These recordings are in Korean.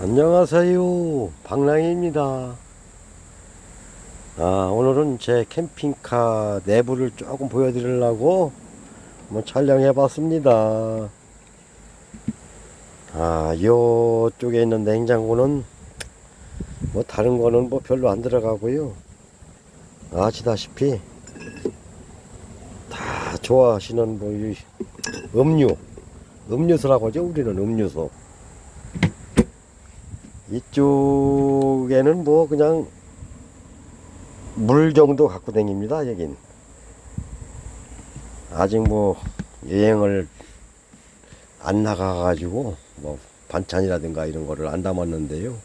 안녕하세요. 방랑입니다. 아, 오늘은 제 캠핑카 내부를 조금 보여드리려고 한번 촬영해 봤습니다. 아, 요 쪽에 있는 냉장고는 뭐 다른 거는 뭐 별로 안 들어가고요. 아시다시피 다 좋아하시는 뭐이 음료, 음료수라고 하죠. 우리는 음료수. 이쪽에는 뭐 그냥 물 정도 갖고 다닙니다 여긴. 아직 뭐 여행을 안 나가 가지고 뭐 반찬이라든가 이런 거를 안 담았는데요.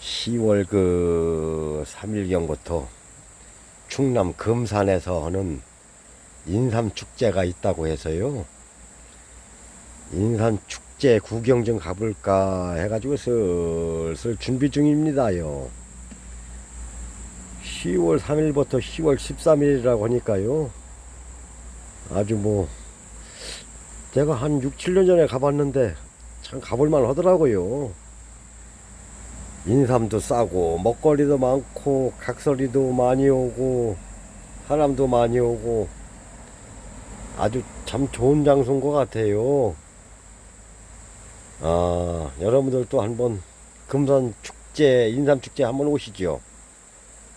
10월 그 3일경부터 충남 금산에서 하는 인삼 축제가 있다고 해서요. 인삼 축 제 구경 좀 가볼까 해가지고 슬슬 준비 중입니다요. 10월 3일부터 10월 13일이라고 하니까요. 아주 뭐 제가 한 6, 7년 전에 가봤는데 참 가볼만 하더라고요. 인삼도 싸고 먹거리도 많고 각설이도 많이 오고 사람도 많이 오고 아주 참 좋은 장소인 것 같아요. 아, 여러분들도 한번 금산 축제, 인삼 축제 한번 오시죠.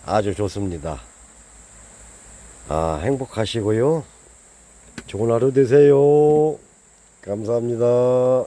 아주 좋습니다. 아, 행복하시고요. 좋은 하루 되세요. 감사합니다.